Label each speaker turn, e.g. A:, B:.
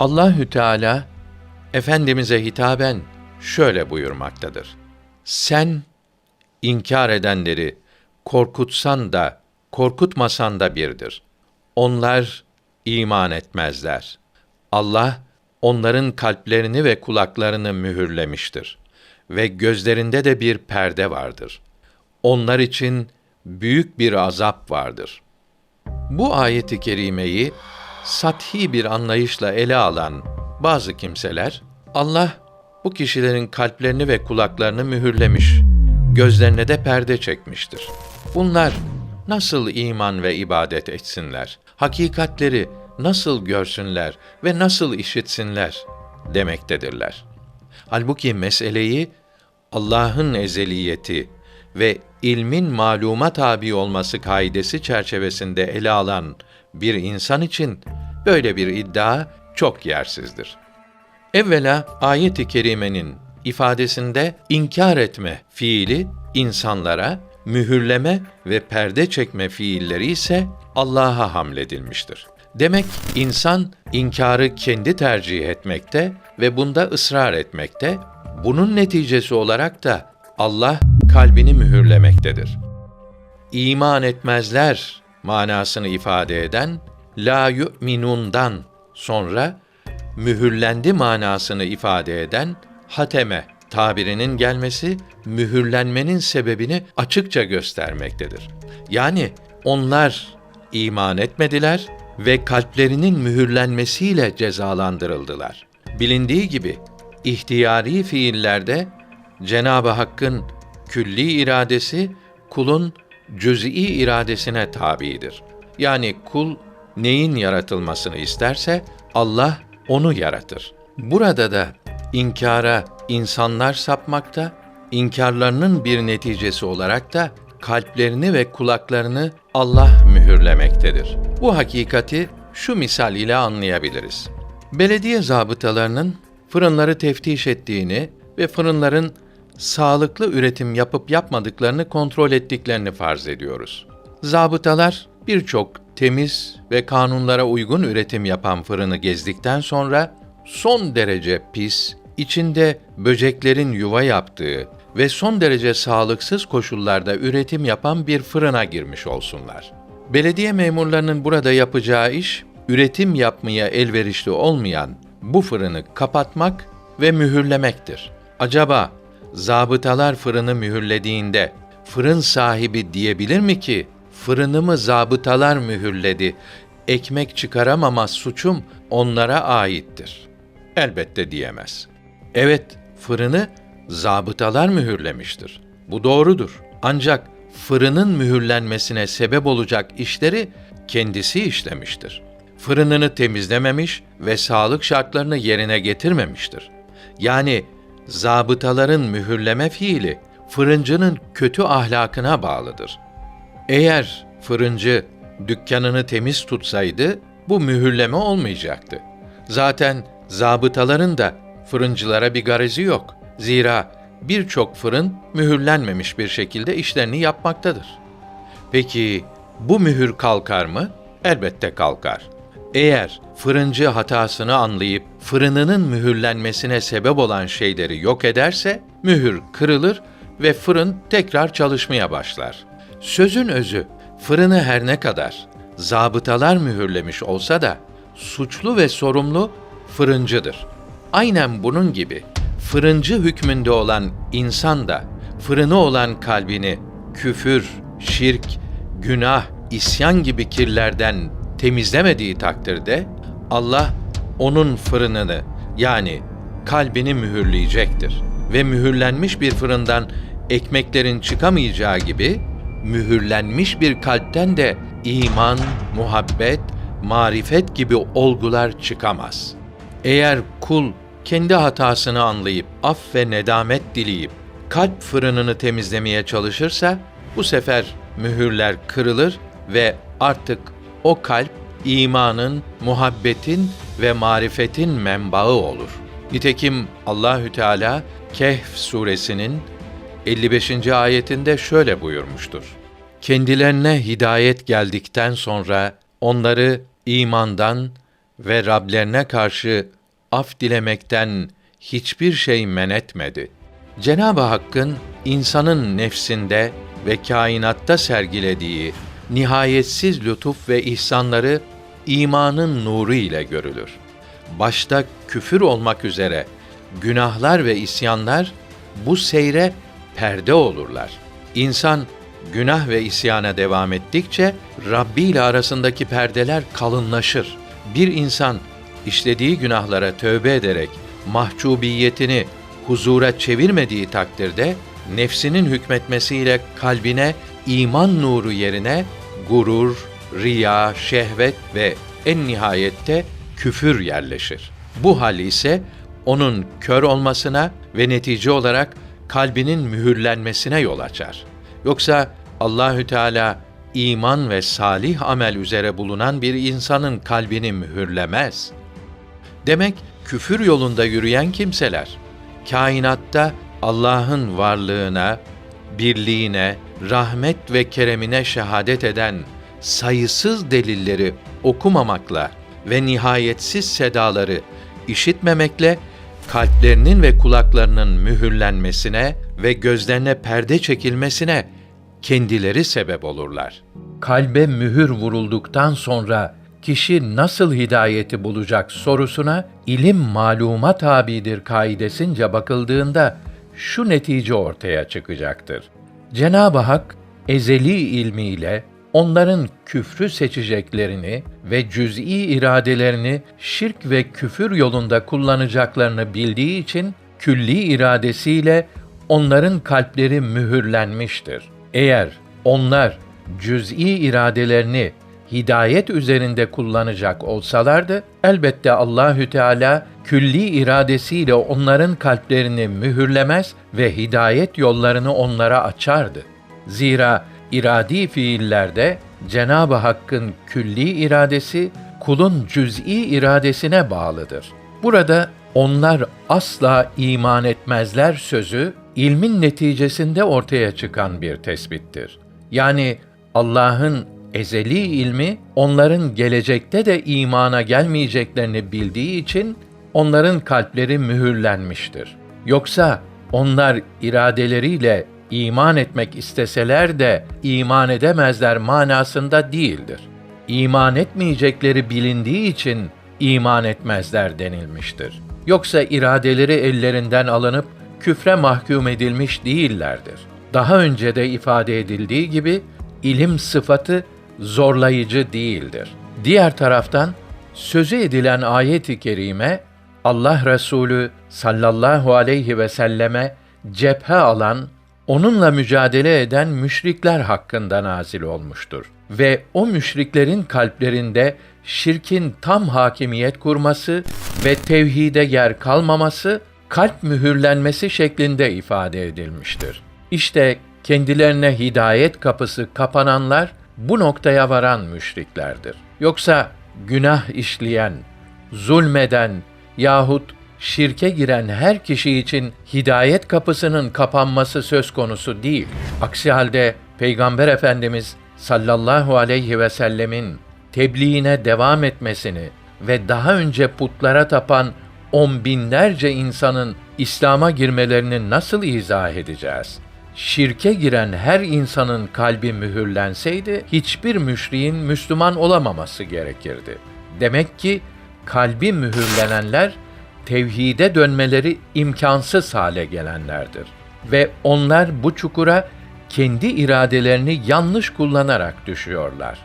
A: Allahü Teala efendimize hitaben şöyle buyurmaktadır. Sen inkar edenleri korkutsan da korkutmasan da birdir. Onlar iman etmezler. Allah onların kalplerini ve kulaklarını mühürlemiştir ve gözlerinde de bir perde vardır. Onlar için büyük bir azap vardır. Bu ayeti kerimeyi sathi bir anlayışla ele alan bazı kimseler Allah bu kişilerin kalplerini ve kulaklarını mühürlemiş, gözlerine de perde çekmiştir. Bunlar nasıl iman ve ibadet etsinler? Hakikatleri nasıl görsünler ve nasıl işitsinler demektedirler. Halbuki meseleyi Allah'ın ezeliyeti ve ilmin maluma tabi olması kaidesi çerçevesinde ele alan bir insan için böyle bir iddia çok yersizdir. Evvela ayet-i kerimenin ifadesinde inkar etme fiili insanlara, mühürleme ve perde çekme fiilleri ise Allah'a hamledilmiştir. Demek insan inkarı kendi tercih etmekte ve bunda ısrar etmekte, bunun neticesi olarak da Allah kalbini mühürlemektedir. İman etmezler manasını ifade eden la yu'minundan sonra mühürlendi manasını ifade eden hateme tabirinin gelmesi mühürlenmenin sebebini açıkça göstermektedir. Yani onlar iman etmediler ve kalplerinin mühürlenmesiyle cezalandırıldılar. Bilindiği gibi ihtiyari fiillerde Cenab-ı Hakk'ın külli iradesi kulun cüz'i iradesine tabidir. Yani kul neyin yaratılmasını isterse Allah onu yaratır. Burada da inkara insanlar sapmakta, inkarlarının bir neticesi olarak da kalplerini ve kulaklarını Allah mühürlemektedir. Bu hakikati şu misal ile anlayabiliriz. Belediye zabıtalarının fırınları teftiş ettiğini ve fırınların sağlıklı üretim yapıp yapmadıklarını kontrol ettiklerini farz ediyoruz. Zabıtalar birçok temiz ve kanunlara uygun üretim yapan fırını gezdikten sonra son derece pis, içinde böceklerin yuva yaptığı ve son derece sağlıksız koşullarda üretim yapan bir fırına girmiş olsunlar. Belediye memurlarının burada yapacağı iş, üretim yapmaya elverişli olmayan bu fırını kapatmak ve mühürlemektir. Acaba zabıtalar fırını mühürlediğinde fırın sahibi diyebilir mi ki fırınımı zabıtalar mühürledi. Ekmek çıkaramama suçum onlara aittir. Elbette diyemez. Evet, fırını zabıtalar mühürlemiştir. Bu doğrudur. Ancak fırının mühürlenmesine sebep olacak işleri kendisi işlemiştir. Fırınını temizlememiş ve sağlık şartlarını yerine getirmemiştir. Yani zabıtaların mühürleme fiili fırıncının kötü ahlakına bağlıdır. Eğer fırıncı dükkanını temiz tutsaydı bu mühürleme olmayacaktı. Zaten zabıtaların da fırıncılara bir garezi yok. Zira birçok fırın mühürlenmemiş bir şekilde işlerini yapmaktadır. Peki bu mühür kalkar mı? Elbette kalkar. Eğer fırıncı hatasını anlayıp fırınının mühürlenmesine sebep olan şeyleri yok ederse mühür kırılır ve fırın tekrar çalışmaya başlar. Sözün özü fırını her ne kadar zabıtalar mühürlemiş olsa da suçlu ve sorumlu fırıncıdır. Aynen bunun gibi fırıncı hükmünde olan insan da fırını olan kalbini küfür, şirk, günah, isyan gibi kirlerden temizlemediği takdirde Allah onun fırınını yani kalbini mühürleyecektir. Ve mühürlenmiş bir fırından ekmeklerin çıkamayacağı gibi mühürlenmiş bir kalpten de iman, muhabbet, marifet gibi olgular çıkamaz. Eğer kul kendi hatasını anlayıp af ve nedamet dileyip kalp fırınını temizlemeye çalışırsa bu sefer mühürler kırılır ve artık o kalp imanın, muhabbetin ve marifetin menbaı olur. Nitekim Allahü Teala Kehf suresinin 55. ayetinde şöyle buyurmuştur. Kendilerine hidayet geldikten sonra onları imandan ve Rablerine karşı af dilemekten hiçbir şey men etmedi. Cenab-ı Hakk'ın insanın nefsinde ve kainatta sergilediği nihayetsiz lütuf ve ihsanları imanın nuru ile görülür. Başta küfür olmak üzere günahlar ve isyanlar bu seyre perde olurlar. İnsan günah ve isyana devam ettikçe Rabbi ile arasındaki perdeler kalınlaşır. Bir insan işlediği günahlara tövbe ederek mahcubiyetini huzura çevirmediği takdirde nefsinin hükmetmesiyle kalbine iman nuru yerine gurur, riya, şehvet ve en nihayette küfür yerleşir. Bu hal ise onun kör olmasına ve netice olarak kalbinin mühürlenmesine yol açar. Yoksa Allahü Teala iman ve salih amel üzere bulunan bir insanın kalbini mühürlemez. Demek küfür yolunda yürüyen kimseler kainatta Allah'ın varlığına, birliğine, rahmet ve keremine şehadet eden sayısız delilleri okumamakla ve nihayetsiz sedaları işitmemekle kalplerinin ve kulaklarının mühürlenmesine ve gözlerine perde çekilmesine kendileri sebep olurlar. Kalbe mühür vurulduktan sonra kişi nasıl hidayeti bulacak sorusuna ilim maluma tabidir kaidesince bakıldığında şu netice ortaya çıkacaktır. Cenab-ı Hak ezeli ilmiyle onların küfrü seçeceklerini ve cüz'i iradelerini şirk ve küfür yolunda kullanacaklarını bildiği için külli iradesiyle onların kalpleri mühürlenmiştir. Eğer onlar cüz'i iradelerini hidayet üzerinde kullanacak olsalardı elbette Allahü Teala külli iradesiyle onların kalplerini mühürlemez ve hidayet yollarını onlara açardı. Zira iradi fiillerde Cenab-ı Hakk'ın külli iradesi kulun cüz'i iradesine bağlıdır. Burada onlar asla iman etmezler sözü ilmin neticesinde ortaya çıkan bir tespittir. Yani Allah'ın ezeli ilmi onların gelecekte de imana gelmeyeceklerini bildiği için onların kalpleri mühürlenmiştir. Yoksa onlar iradeleriyle iman etmek isteseler de iman edemezler manasında değildir. İman etmeyecekleri bilindiği için iman etmezler denilmiştir. Yoksa iradeleri ellerinden alınıp küfre mahkum edilmiş değillerdir. Daha önce de ifade edildiği gibi ilim sıfatı zorlayıcı değildir. Diğer taraftan sözü edilen ayet-i kerime Allah Resulü sallallahu aleyhi ve selleme cephe alan, onunla mücadele eden müşrikler hakkında nazil olmuştur. Ve o müşriklerin kalplerinde şirkin tam hakimiyet kurması ve tevhide yer kalmaması, kalp mühürlenmesi şeklinde ifade edilmiştir. İşte kendilerine hidayet kapısı kapananlar bu noktaya varan müşriklerdir. Yoksa günah işleyen, zulmeden yahut şirke giren her kişi için hidayet kapısının kapanması söz konusu değil. Aksi halde Peygamber Efendimiz sallallahu aleyhi ve sellemin tebliğine devam etmesini ve daha önce putlara tapan on binlerce insanın İslam'a girmelerini nasıl izah edeceğiz? Şirke giren her insanın kalbi mühürlenseydi hiçbir müşriğin Müslüman olamaması gerekirdi. Demek ki kalbi mühürlenenler tevhide dönmeleri imkansız hale gelenlerdir ve onlar bu çukura kendi iradelerini yanlış kullanarak düşüyorlar.